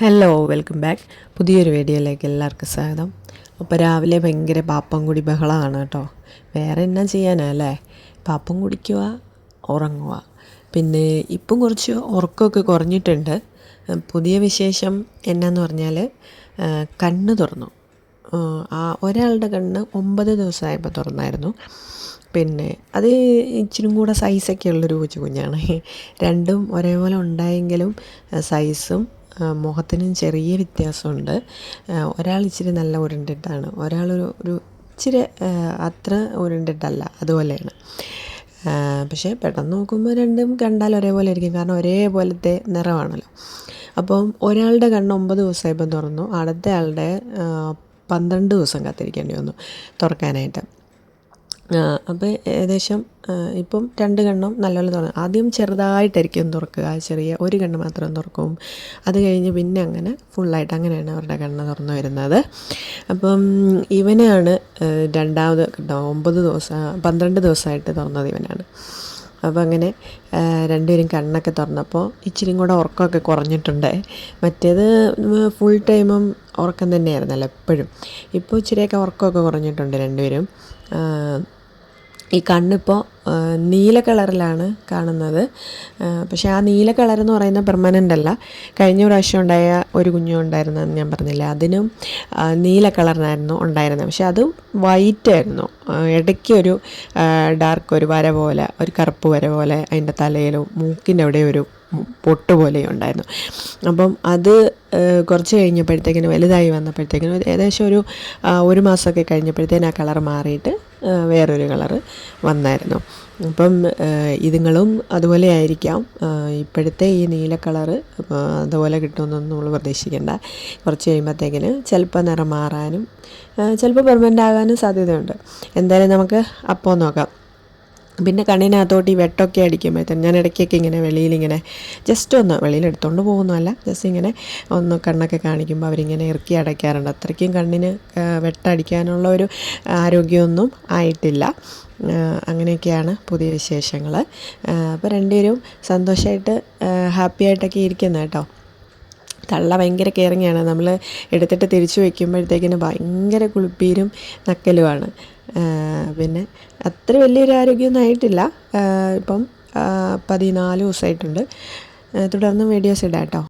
Hello welcome back പുതിയൊരു വീഡിയോയിലേക്ക് എല്ലാവർക്കും സ്വാഗതം. അപ്പോൾ രാവിലെ ഭയങ്കര പാപ്പം കൂടി ബഹളമാണ് കേട്ടോ വേറെ എന്നാ ചെയ്യാനാ അല്ലേ? പാപ്പം കുടിക്കുക ഉറങ്ങുക പിന്നെ ഇപ്പം കുറച്ച് ഉറക്കമൊക്കെ കുറഞ്ഞിട്ടുണ്ട്. പുതിയ വിശേഷം എന്നാന്ന് പറഞ്ഞാൽ കണ്ണ് തുറന്നു. ആ ഒരാളുടെ കണ്ണ് ഒമ്പത് ദിവസമായപ്പോൾ തുറന്നായിരുന്നു. പിന്നെ അത് ഇച്ചിരി കൂടെ സൈസൊക്കെ ഉള്ളൊരു കൊച്ചു കുഞ്ഞാണ്. രണ്ടും ഒരേപോലെ ഉണ്ടായെങ്കിലും സൈസും മുഖത്തിനും ചെറിയ വ്യത്യാസമുണ്ട്. ഒരാൾ ഇച്ചിരി നല്ല ഉരുണ്ടിട്ടാണ്. ഒരാളൊരു ഒരു ഇച്ചിരി അത്ര ഉരുണ്ടിട്ടല്ല അതുപോലെയാണ്. പക്ഷേ പെട്ടെന്ന് നോക്കുമ്പോൾ രണ്ടും കണ്ടാൽ ഒരേപോലെ ആയിരിക്കും കാരണം ഒരേപോലത്തെ നിറമാണല്ലോ അപ്പം ഒരാളുടെ കണ്ണ് ഒമ്പത് ദിവസമായപ്പം തുറന്നു. അടുത്ത ആളുടെ പന്ത്രണ്ട് ദിവസം കാത്തിരിക്കേണ്ടി വന്നു തുറക്കാനായിട്ട്. അപ്പോൾ ഏകദേശം ഇപ്പം രണ്ട് കണ്ണും നല്ലപോലെ തുറന്നു. ആദ്യം ചെറുതായിട്ടായിരിക്കും തുറക്കുക. ചെറിയ ഒരു കണ്ണ് മാത്രം തുറക്കും. അത് കഴിഞ്ഞ് പിന്നെ അങ്ങനെ ഫുള്ളായിട്ട് അങ്ങനെയാണ് അവരുടെ കണ്ണ് തുറന്നു വരുന്നത്. അപ്പം ഇവനാണ് രണ്ടാമത് കേട്ടോ ഒമ്പത് ദിവസം പന്ത്രണ്ട് ദിവസമായിട്ട് തുറന്നത് ഇവനാണ്. അപ്പോൾ അങ്ങനെ രണ്ടുപേരും കണ്ണൊക്കെ തുറന്നപ്പോൾ ഇച്ചിരി കൂടെ ഉറക്കമൊക്കെ കുറഞ്ഞിട്ടുണ്ട്. മറ്റേത് ഫുൾ ടൈമും ഉറക്കം തന്നെയായിരുന്നല്ലോ എപ്പോഴും. ഇപ്പോൾ ഇച്ചിരിയൊക്കെ ഉറക്കമൊക്കെ കുറഞ്ഞിട്ടുണ്ട് രണ്ടുപേരും. ഈ കണ്ണിപ്പോൾ നീല കളറിലാണ് കാണുന്നത്. പക്ഷേ ആ നീല കളർ എന്ന് പറയുന്നത് പെർമനന്റ് അല്ല. കഴിഞ്ഞ പ്രാവശ്യം ഉണ്ടായ ഒരു കുഞ്ഞു ഉണ്ടായിരുന്നതെന്ന് ഞാൻ പറഞ്ഞില്ല. അതിനും നീല കളറിനായിരുന്നു ഉണ്ടായിരുന്നത്. പക്ഷെ അത് വൈറ്റ് ആയിരുന്നു. ഇടയ്ക്ക് ഒരു ഡാർക്ക് ഒരു വര പോലെ ഒരു കറുപ്പ് വര പോലെ അതിന്റെ തലയിലും മൂക്കിന്റെ അവിടെ ഒരു പൊട്ട് പോലെ ഉണ്ടായിരുന്നു. അപ്പം അത് കുറച്ച് കഴിഞ്ഞപ്പോഴത്തേക്കിന് വലുതായി വന്നപ്പോഴത്തേക്കിനും ഏകദേശം ഒരു ഒരു മാസമൊക്കെ കഴിഞ്ഞപ്പോഴത്തേന് ആ കളർ മാറിയിട്ട് വേറൊരു കളറ് വന്നായിരുന്നു. അപ്പം ഇതുങ്ങളും അതുപോലെ ആയിരിക്കാം. ഇപ്പോഴത്തെ ഈ നീല കളറ് അതുപോലെ കിട്ടുമെന്നൊന്നും നമ്മൾ പ്രതീക്ഷിക്കേണ്ട. കുറച്ച് കഴിയുമ്പോഴത്തേക്കിന് ചിലപ്പോൾ നിറം മാറാനും ചിലപ്പോൾ പെർമനന്റ് ആകാനും സാധ്യതയുണ്ട്. എന്തായാലും നമുക്ക് അപ്പോൾ നോക്കാം. പിന്നെ കണ്ണിനകത്തോട്ട് ഈ വെട്ടമൊക്കെ അടിക്കുമ്പോഴത്തേനും ഞാൻ ഇടയ്ക്കൊക്കെ ഇങ്ങനെ വെളിയിലിങ്ങനെ ജസ്റ്റ് ഒന്ന് വെളിയിൽ എടുത്തുകൊണ്ട് പോകുന്നതല്ല ജസ്റ്റ് ഇങ്ങനെ ഒന്ന് കണ്ണൊക്കെ കാണിക്കുമ്പോൾ അവരിങ്ങനെ ഇറക്കി അടയ്ക്കാറുണ്ട്. അത്രയ്ക്കും കണ്ണിന് വെട്ടടിക്കാനുള്ള ഒരു ആരോഗ്യമൊന്നും ആയിട്ടില്ല. അങ്ങനെയൊക്കെയാണ് പുതിയ വിശേഷങ്ങൾ അപ്പോൾ രണ്ടുപേരും സന്തോഷമായിട്ട് ഹാപ്പി ആയിട്ടൊക്കെ ഇരിക്കുന്നത് കേട്ടോ. തള്ള ഭയങ്കര കെയറിങ്ങാണ് നമ്മൾ എടുത്തിട്ട് തിരിച്ചു വയ്ക്കുമ്പോഴത്തേക്കിന് ഭയങ്കര കുളിപ്പീരും നക്കലുമാണ്. പിന്നെ അത്ര വലിയൊരു ആരോഗ്യമൊന്നും ആയിട്ടില്ല. ഇപ്പം പതിനാല് ദിവസമായിട്ടുണ്ട്. തുടർന്നും വീഡിയോസ് ഇടാം കേട്ടോ